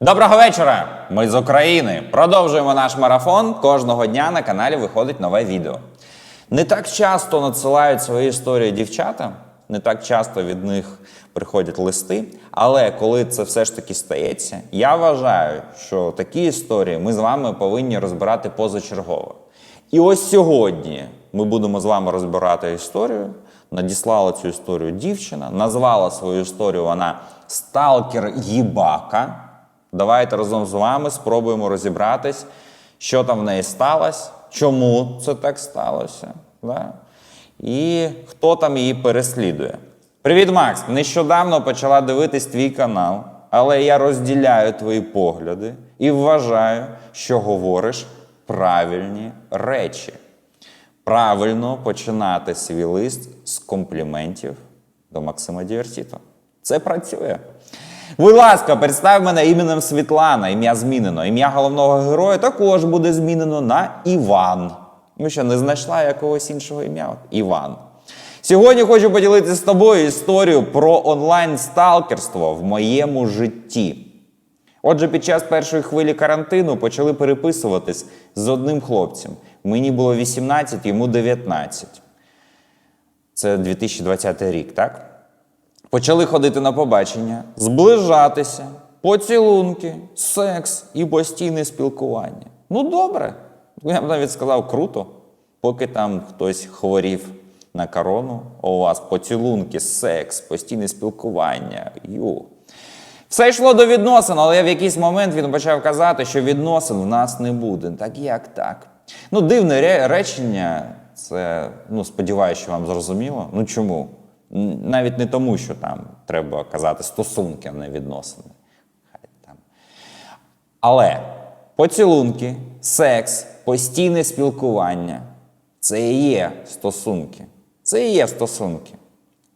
Доброго вечора! Ми з України. Продовжуємо наш марафон. Кожного дня на каналі виходить нове відео. Не так часто надсилають свої історії дівчата, не так часто від них приходять листи. Але коли це все ж таки стається, я вважаю, що такі історії ми з вами повинні розбирати позачергово. І ось сьогодні ми будемо з вами розбирати історію. Надіслала цю історію дівчина, назвала свою історію вона Сталкер Їбака. Давайте разом з вами спробуємо розібратись, що там в неї сталося, чому це так сталося, да? і хто там її переслідує. Привіт, Макс! Нещодавно почала дивитись твій канал, але я розділяю твої погляди і вважаю, що говориш правильні речі. Правильно починати свій лист з компліментів до Максима Дівертіто. Це працює. Будь ласка, представ мене іменем Світлана, ім'я змінено. Ім'я головного героя також буде змінено на Іван. Ну що, не знайшла якогось іншого ім'я? Іван. Сьогодні хочу поділитися з тобою історію про онлайн-сталкерство в моєму житті. Отже, під час першої хвилі карантину почали переписуватись з одним хлопцем. Мені було 18, йому 19. Це 2020 рік, так? Почали ходити на побачення, зближатися, поцілунки, секс і постійне спілкування. Ну, добре. Я б навіть сказав круто, поки там хтось хворів на корону, у вас поцілунки, секс, постійне спілкування. Ю. Все йшло до відносин, але в якийсь момент він почав казати, що відносин в нас не буде. Так як так? Ну, дивне речення, це, ну, сподіваюся, що вам зрозуміло. Ну чому? Навіть не тому, що там треба казати стосунки, а не відносини. Хай там. Але поцілунки, секс, постійне спілкування це і є стосунки. Це і є стосунки.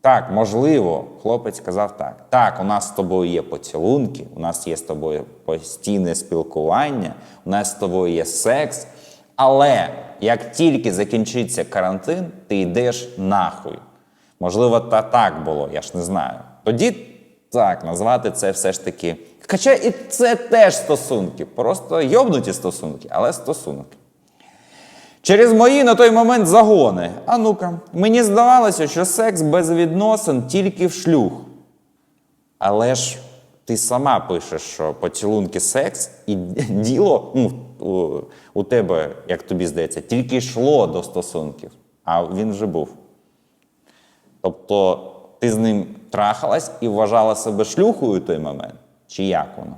Так, можливо, хлопець сказав так. Так, у нас з тобою є поцілунки, у нас є з тобою постійне спілкування, у нас з тобою є секс. Але як тільки закінчиться карантин, ти йдеш нахуй. Можливо, та так було, я ж не знаю. Тоді так, назвати це все ж таки. Хоча і це теж стосунки, просто йобнуті стосунки, але стосунки. Через мої на той момент загони. А ну-ка, мені здавалося, що секс без відносин тільки в шлюх. Але ж ти сама пишеш, що поцілунки секс, і діло ну, у, у тебе, як тобі здається, тільки йшло до стосунків, а він вже був. Тобто ти з ним трахалась і вважала себе шлюхою в той момент? Чи як воно?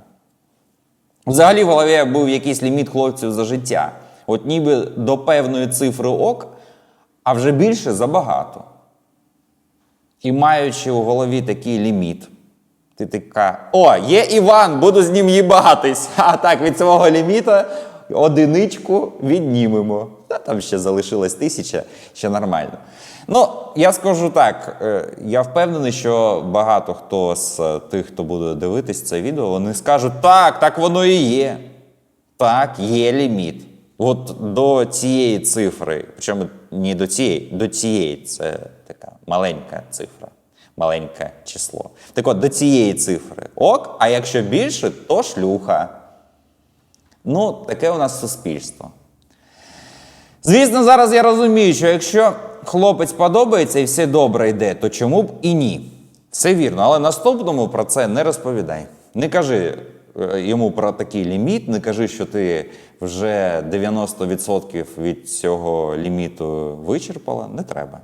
Взагалі в голові був якийсь ліміт хлопців за життя. От ніби до певної цифри ок, а вже більше забагато. І маючи у голові такий ліміт, ти така: о, є Іван, буду з ним їбатись. А так, від свого ліміта одиничку віднімемо. Та там ще залишилась тисяча, ще нормально. Ну, я скажу так: е, я впевнений, що багато хто з тих, хто буде дивитись це відео, вони скажуть, так, так воно і є. Так, є ліміт. От до цієї цифри, причому не до цієї, до цієї це така маленька цифра, маленьке число. Так от, до цієї цифри ок, а якщо більше, то шлюха. Ну, таке у нас суспільство. Звісно, зараз я розумію, що якщо хлопець подобається і все добре йде, то чому б і ні? Все вірно, але наступному про це не розповідай. Не кажи е, йому про такий ліміт, не кажи, що ти вже 90% від цього ліміту вичерпала. Не треба.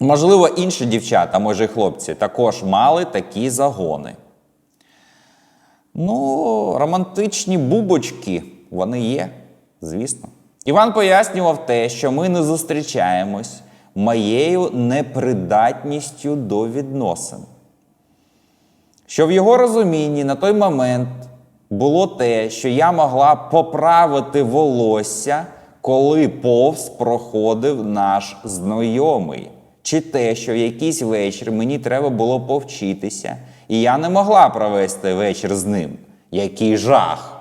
Можливо, інші дівчата, може, й хлопці, також мали такі загони. Ну, романтичні бубочки, вони є, звісно. Іван пояснював те, що ми не зустрічаємось моєю непридатністю до відносин. Що в його розумінні на той момент було те, що я могла поправити волосся, коли повз проходив наш знайомий. Чи те, що в якийсь вечір мені треба було повчитися, і я не могла провести вечір з ним. Який жах!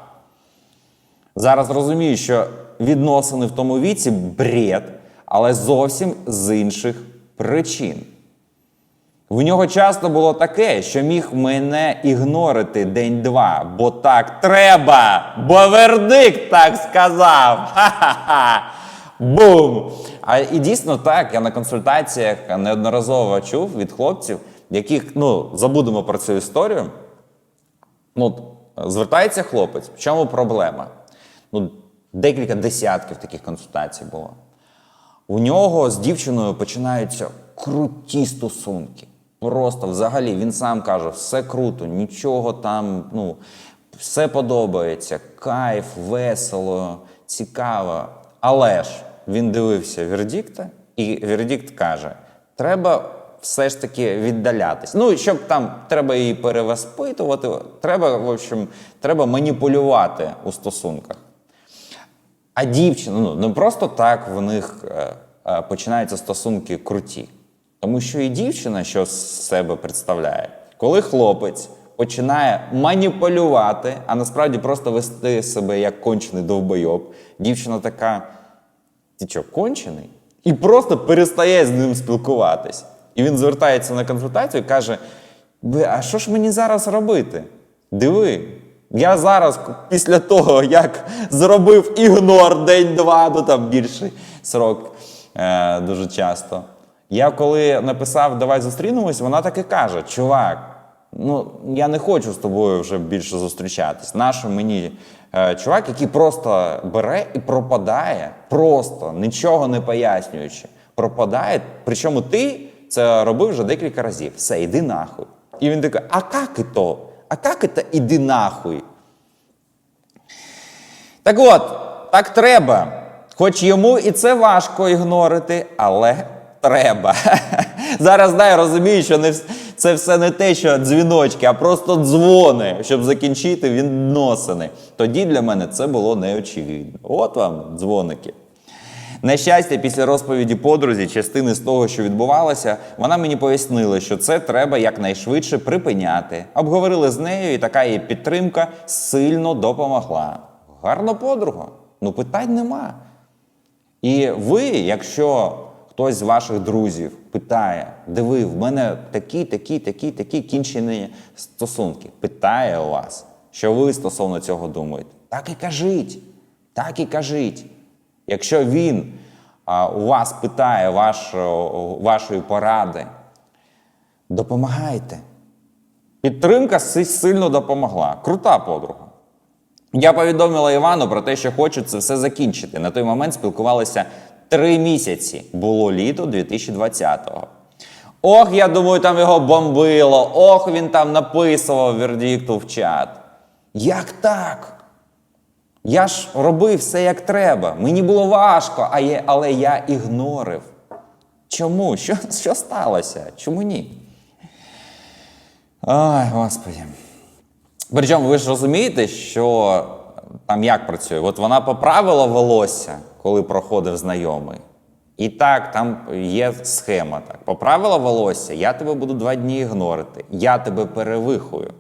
Зараз розумію, що відносини в тому віці бред, але зовсім з інших причин. В нього часто було таке, що міг мене ігнорити день-два, бо так треба, бо вердикт так сказав. Ха-ха-ха. Бум! А і дійсно так, я на консультаціях неодноразово чув від хлопців, яких ну забудемо про цю історію. Ну, звертається хлопець, в чому проблема? Ну, декілька десятків таких консультацій було. У нього з дівчиною починаються круті стосунки. Просто взагалі він сам каже, все круто, нічого там, ну, все подобається, кайф, весело, цікаво. Але ж він дивився вердикта, і вердикт каже: треба все ж таки віддалятись. Ну, щоб там треба її перевоспитувати, треба, в общем, треба маніпулювати у стосунках. А дівчина, ну не просто так в них е, е, починаються стосунки круті. Тому що і дівчина, що з себе представляє, коли хлопець починає маніпулювати, а насправді просто вести себе як кончений довбойоб, дівчина така: ти що, кончений? І просто перестає з ним спілкуватись. І він звертається на консультацію і каже: «Ви, а що ж мені зараз робити? Диви, я зараз, після того, як зробив ігнор день-два, ну там більший срок е, дуже часто. Я коли написав Давай зустрінемось, вона так і каже: Чувак, ну я не хочу з тобою вже більше зустрічатись. Нащо мені е, чувак, який просто бере і пропадає, просто нічого не пояснюючи, пропадає. Причому ти це робив вже декілька разів. Все, іди нахуй. І він такий, а як і то? А як це іди нахуй? Так от, так треба. Хоч йому і це важко ігнорити, але треба. Зараз знаю, розумію, що не це все не те, що дзвіночки, а просто дзвони, щоб закінчити відносини. Тоді для мене це було неочевидно. От вам дзвоники. На щастя, після розповіді подрузі, частини з того, що відбувалося, вона мені пояснила, що це треба якнайшвидше припиняти. Обговорили з нею, і така її підтримка сильно допомогла. Гарна подруга, ну питань нема. І ви, якщо хтось з ваших друзів питає, диви, в мене такі, такі, такі, такі кінчені стосунки, питає у вас, що ви стосовно цього думаєте, так і кажіть, так і кажіть. Якщо він а, у вас питає вашого, вашої поради, допомагайте. Підтримка сильно допомогла. Крута подруга. Я повідомила Івану про те, що хочу це все закінчити. На той момент спілкувалися три місяці. Було літо 2020-го. Ох, я думаю, там його бомбило. Ох, він там написував вердикту в чат. Як так? Я ж робив все як треба. Мені було важко, але я ігнорив. Чому? Що, що сталося? Чому ні? Ой, Господи. Причому ви ж розумієте, що там як працює? От вона поправила волосся, коли проходив знайомий. І так, там є схема. Так. Поправила волосся, я тебе буду два дні ігнорити. Я тебе перевихую.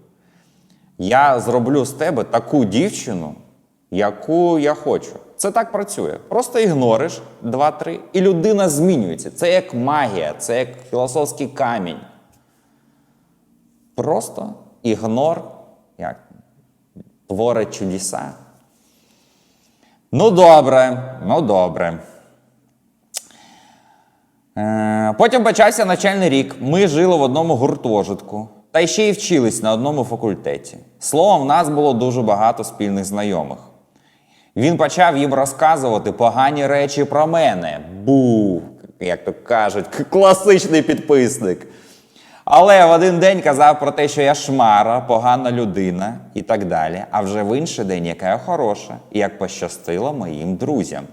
Я зроблю з тебе таку дівчину, яку я хочу. Це так працює. Просто ігнориш два-три, і людина змінюється. Це як магія, це як філософський камінь. Просто ігнор, як творить чудеса. Ну, добре, ну добре. Е, Потім почався навчальний рік. Ми жили в одному гуртожитку. Та ще й вчились на одному факультеті. Словом, в нас було дуже багато спільних знайомих. Він почав їм розказувати погані речі про мене. Бу, як то кажуть, класичний підписник. Але в один день казав про те, що я шмара, погана людина і так далі. А вже в інший день, яка я хороша, і як пощастило моїм друзям.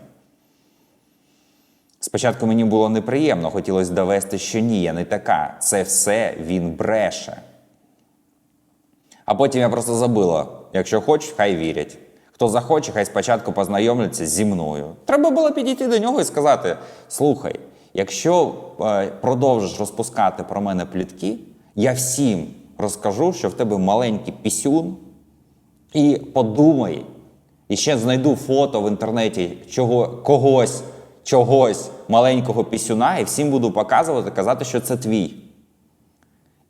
Спочатку мені було неприємно, хотілося довести, що ні, я не така. Це все він бреше. А потім я просто забула: якщо хочуть, хай вірять. Хто захоче, хай спочатку познайомляться зі мною. Треба було підійти до нього і сказати: слухай, якщо е, продовжиш розпускати про мене плітки, я всім розкажу, що в тебе маленький пісюн, і подумай, і ще знайду фото в інтернеті чого, когось, чогось маленького пісюна, і всім буду показувати, казати, що це твій.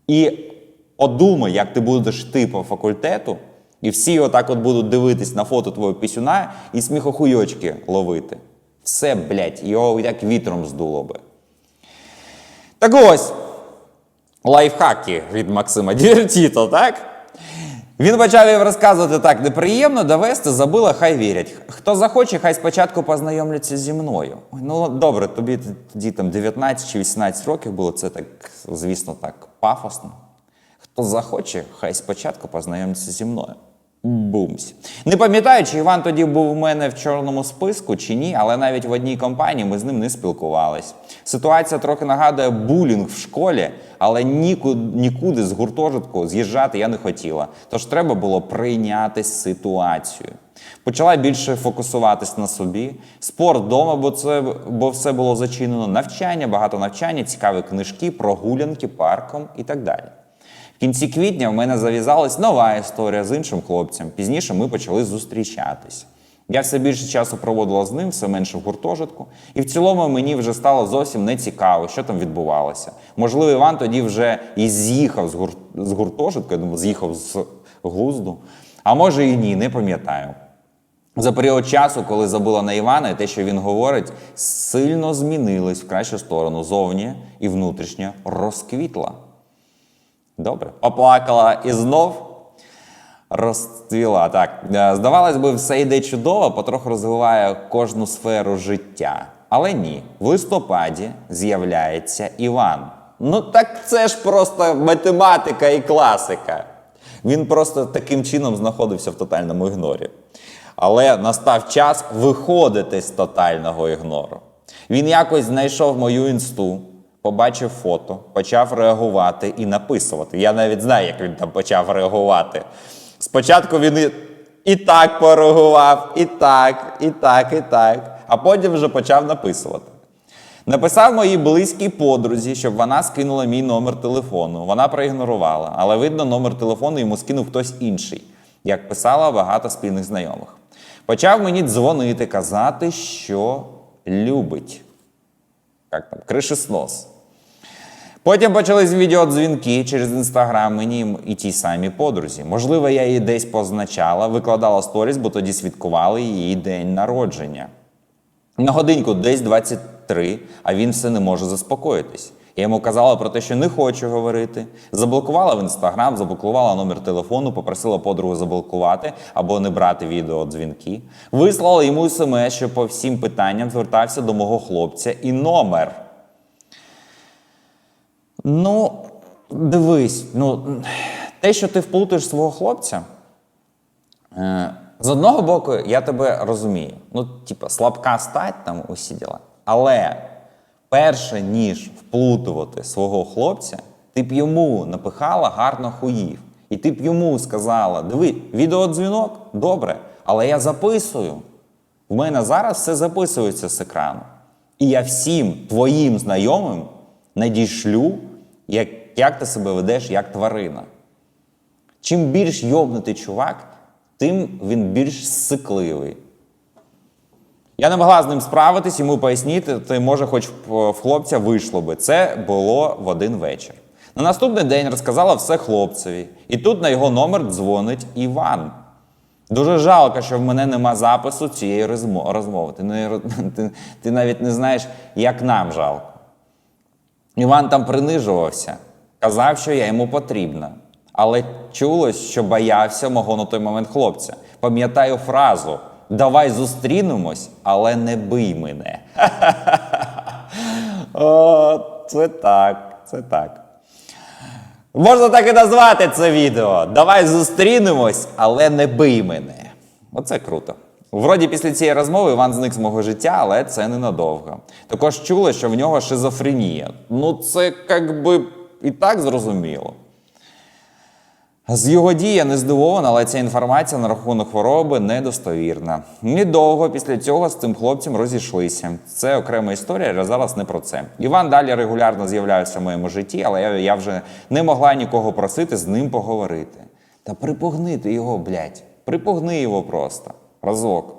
І подумай, як ти будеш йти по факультету, і всі отак от будуть дивитись на фото твого пісюна і сміхохуйочки ловити. Все, блядь, його як вітром здуло би. Так ось, лайфхаки від Максима Дівертіто, так? Він почав їм розказувати так: неприємно довести, забила, хай вірять. Хто захоче, хай спочатку познайомляться зі мною. Ну добре, тобі тоді там 19 чи 18 років було, це так, звісно, так пафосно. Хто захоче, хай спочатку познайомиться зі мною. Бумсь. Не пам'ятаю, чи Іван тоді був у мене в чорному списку чи ні, але навіть в одній компанії ми з ним не спілкувались. Ситуація трохи нагадує булінг в школі, але нікуди, нікуди з гуртожитку з'їжджати я не хотіла. Тож треба було прийняти ситуацію. Почала більше фокусуватись на собі. Спорт вдома, бо це бо все було зачинено. Навчання, багато навчання, цікаві книжки, прогулянки парком і так далі. В кінці квітня в мене зав'язалась нова історія з іншим хлопцем. Пізніше ми почали зустрічатись. Я все більше часу проводила з ним, все менше в гуртожитку, і в цілому мені вже стало зовсім не цікаво, що там відбувалося. Можливо, Іван тоді вже і з'їхав з, гур... з гуртожитку, я думаю, з'їхав з глузду. А може і ні, не пам'ятаю. За період часу, коли забула на Івана, і те, що він говорить, сильно змінилось в кращу сторону зовні і внутрішньо розквітла. Добре. Поплакала і знов розцвіла. Так, Е, здавалось би, все йде чудово, потроху розвиває кожну сферу життя. Але ні, в листопаді з'являється Іван. Ну так це ж просто математика і класика. Він просто таким чином знаходився в тотальному ігнорі. Але настав час виходити з тотального ігнору. Він якось знайшов мою інсту, побачив фото, почав реагувати і написувати. Я навіть знаю, як він там почав реагувати. Спочатку він і, так пореагував, і так, і так, і так, а потім вже почав написувати. Написав моїй близькій подрузі, щоб вона скинула мій номер телефону. Вона проігнорувала, але видно, номер телефону йому скинув хтось інший, як писала багато спільних знайомих. Почав мені дзвонити, казати, що любить. Як там, кришеснос. Потім почались відеодзвінки через інстаграм мені і тій самій подрузі. Можливо, я її десь позначала, викладала сторіс, бо тоді святкували її день народження. На годинку десь 23, а він все не може заспокоїтись. Я йому казала про те, що не хочу говорити. Заблокувала в інстаграм, заблокувала номер телефону, попросила подругу заблокувати або не брати відеодзвінки. Вислала йому смс, що по всім питанням звертався до мого хлопця і номер. Ну, дивись, ну, те, що ти вплутаєш свого хлопця, е, з одного боку, я тебе розумію. Ну, типа, слабка стать там усі діла. Але перше, ніж вплутувати свого хлопця, ти б йому напихала гарно хуїв. І ти б йому сказала: диви, відеодзвінок, добре, але я записую. В мене зараз все записується з екрану. І я всім твоїм знайомим надішлю, як, як ти себе ведеш як тварина. Чим більш йобнутий чувак, тим він більш сикливий. Я не могла з ним справитись, йому пояснити, то може, хоч в хлопця вийшло би. Це було в один вечір. На наступний день розказала все хлопцеві. І тут на його номер дзвонить Іван. Дуже жалко, що в мене нема запису цієї розмови. Ти, ти, ти навіть не знаєш, як нам жалко. Іван там принижувався, казав, що я йому потрібна. Але чулось, що боявся мого на той момент хлопця. Пам'ятаю фразу: давай зустрінемось, але не бий мене. О, це так, це так. Можна так і назвати це відео. Давай зустрінемось, але не бий мене. Оце круто. Вроді після цієї розмови Іван зник з мого життя, але це ненадовго. Також чули, що в нього шизофренія. Ну, це як би і так зрозуміло. З його дій я не здивована, але ця інформація на рахунок хвороби недостовірна. Недовго після цього з цим хлопцем розійшлися. Це окрема історія, але зараз не про це. Іван далі регулярно з'являвся в моєму житті, але я, я вже не могла нікого просити з ним поговорити. Та припугни ти його, блядь. Припугни його просто. Разок.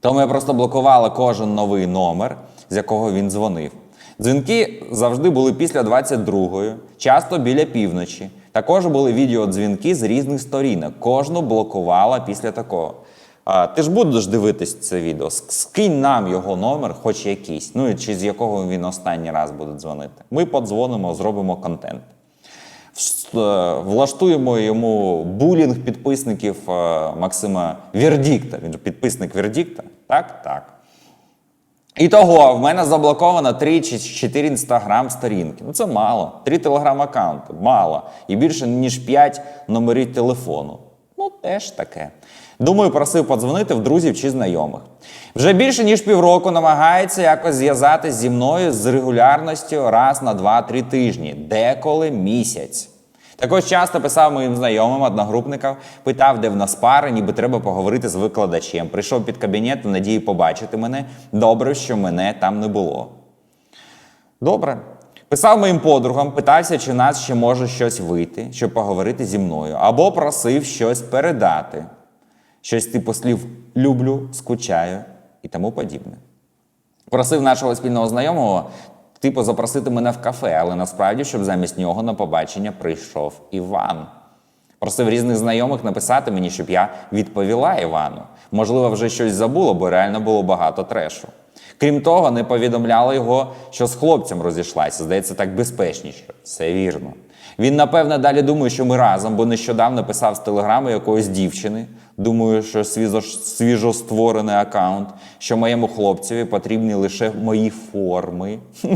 Тому я просто блокувала кожен новий номер, з якого він дзвонив. Дзвінки завжди були після 22-ї, часто біля півночі. Також були відеодзвінки з різних сторінок. Кожну блокувала після такого. А, ти ж будеш дивитись це відео. Скинь нам його номер, хоч якийсь. Ну і чи з якого він останній раз буде дзвонити. Ми подзвонимо, зробимо контент. Вс- е, Влаштуємо йому булінг підписників е, Максима Вердікта. Він же підписник Вердікта. Так? Так. І того, в мене заблоковано 3 чи 4 інстаграм сторінки. Ну це мало. 3 телеграм-аккаунти мало. І більше ніж 5 номерів телефону. Ну, теж таке. Думаю, просив подзвонити в друзів чи знайомих. Вже більше ніж півроку намагається якось зв'язатись зі мною з регулярністю раз на 2-3 тижні, деколи місяць. Також часто писав моїм знайомим, одногрупникам, питав, де в нас пари, ніби треба поговорити з викладачем. Прийшов під кабінет в надії побачити мене. Добре, що мене там не було. Добре. Писав моїм подругам, питався, чи в нас ще може щось вийти, щоб поговорити зі мною, або просив щось передати. Щось типу слів люблю, скучаю і тому подібне. Просив нашого спільного знайомого, типу, запросити мене в кафе, але насправді, щоб замість нього на побачення прийшов Іван. Просив різних знайомих написати мені, щоб я відповіла Івану. Можливо, вже щось забуло, бо реально було багато трешу. Крім того, не повідомляла його, що з хлопцем розійшлася. Здається, так безпечніше. Все вірно. Він, напевне, далі думає, що ми разом, бо нещодавно писав з телеграму якоїсь дівчини. Думаю, що свіжо, свіжостворений аккаунт, що моєму хлопцеві потрібні лише мої форми.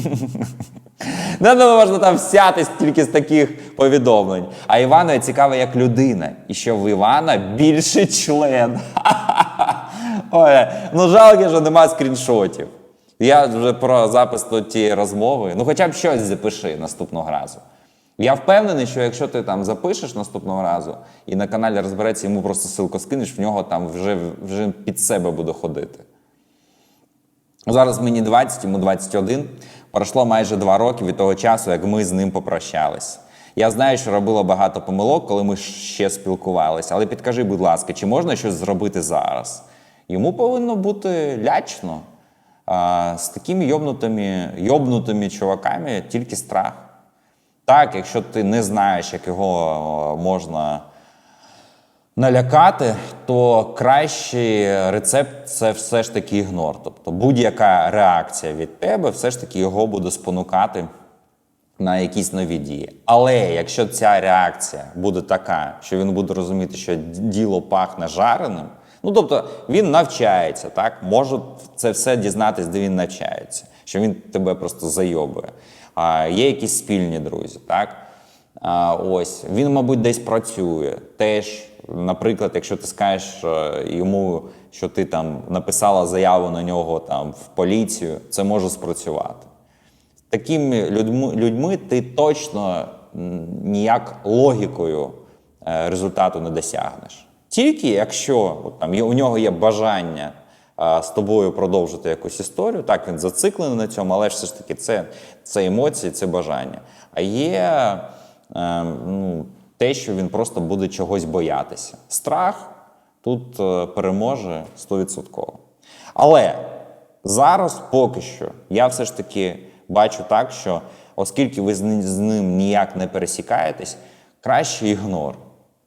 Не можна там всятись тільки з таких повідомлень. А Івану цікаво як людина, і що в Івана більший член. Ой, ну жалко, що нема скріншотів. Я вже про запис тієї розмови. Ну, хоча б щось запиши наступного разу. Я впевнений, що якщо ти там запишеш наступного разу і на каналі розбереться, йому просто ссылку скинеш, в нього там вже, вже під себе буде ходити. Зараз мені 20, йому 21. Пройшло майже два роки від того часу, як ми з ним попрощались. Я знаю, що робила багато помилок, коли ми ще спілкувалися, але підкажи, будь ласка, чи можна щось зробити зараз? Йому повинно бути лячно. А, з такими йобнутими, йобнутими чуваками тільки страх. Так, якщо ти не знаєш, як його можна налякати, то кращий рецепт це все ж таки ігнор. Тобто будь-яка реакція від тебе все ж таки його буде спонукати на якісь нові дії. Але якщо ця реакція буде така, що він буде розуміти, що діло пахне жареним, ну тобто він навчається, так може це все дізнатись, де він навчається, що він тебе просто зайобує. Є якісь спільні друзі, так? Ось він, мабуть, десь працює. Теж, наприклад, якщо ти скажеш е, йому, що ти там написала заяву на нього там в поліцію, це може спрацювати. Такими людьми, людьми ти точно ніяк логікою е, результату не досягнеш. Тільки якщо от, там, у нього є бажання з тобою продовжити якусь історію, так він зациклений на цьому, але ж все ж таки це, це емоції, це бажання. А є е, ну, те, що він просто буде чогось боятися. Страх тут е, переможе 100%. Але зараз поки що я все ж таки бачу так, що оскільки ви з ни- з ним ніяк не пересікаєтесь, краще ігнор.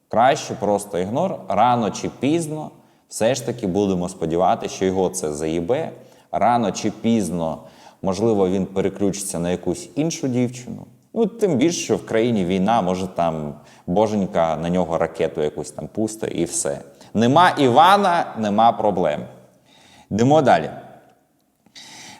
Краще просто ігнор. Рано чи пізно все ж таки будемо сподіватися, що його це заїбе. Рано чи пізно, можливо, він переключиться на якусь іншу дівчину. Ну, тим більше, що в країні війна, може там боженька на нього ракету якусь там пусте і все. Нема Івана, нема проблем. Йдемо далі.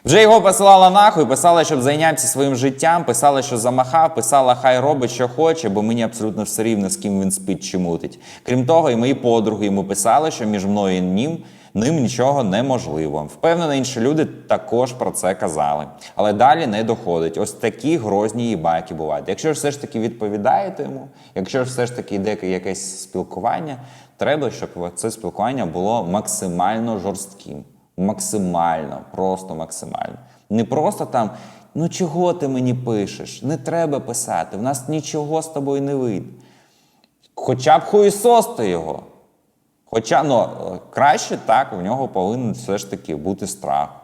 Вже його посилала нахуй, писала, щоб зайнятися своїм життям, писала, що замахав, писала, хай робить, що хоче, бо мені абсолютно все рівно, з ким він спить чи мутить. Крім того, і мої подруги йому писали, що між мною і ним, ним нічого неможливо. Впевнено, інші люди також про це казали. Але далі не доходить. Ось такі грозні їбаки бувають. Якщо ж все ж таки відповідаєте йому, якщо ж все ж таки йде якесь спілкування, треба, щоб це спілкування було максимально жорстким. Максимально, просто максимально. Не просто там, ну чого ти мені пишеш? Не треба писати, в нас нічого з тобою не вийде. Хоча б хуйсости його. Хоча ну, е, краще так, в нього повинен все ж таки бути страх.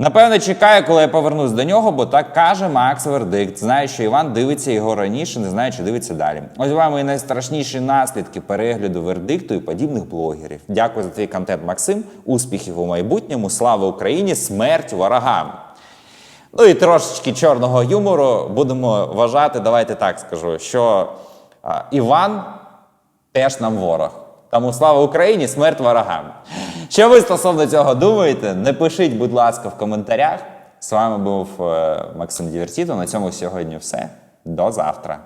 Напевне, чекає, коли я повернусь до нього, бо так каже Макс Вердикт. Знає, що Іван дивиться його раніше, не знає, чи дивиться далі. Ось вам і найстрашніші наслідки перегляду вердикту і подібних блогерів. Дякую за твій контент, Максим. Успіхів у майбутньому. Слава Україні! Смерть ворогам! Ну і трошечки чорного юмору будемо вважати, давайте так скажу, що Іван теж нам ворог. Тому слава Україні, смерть ворогам. Що ви стосовно цього думаєте? Не пишіть, будь ласка, в коментарях. З вами був е, Максим Дівертіто. На цьому сьогодні все. До завтра.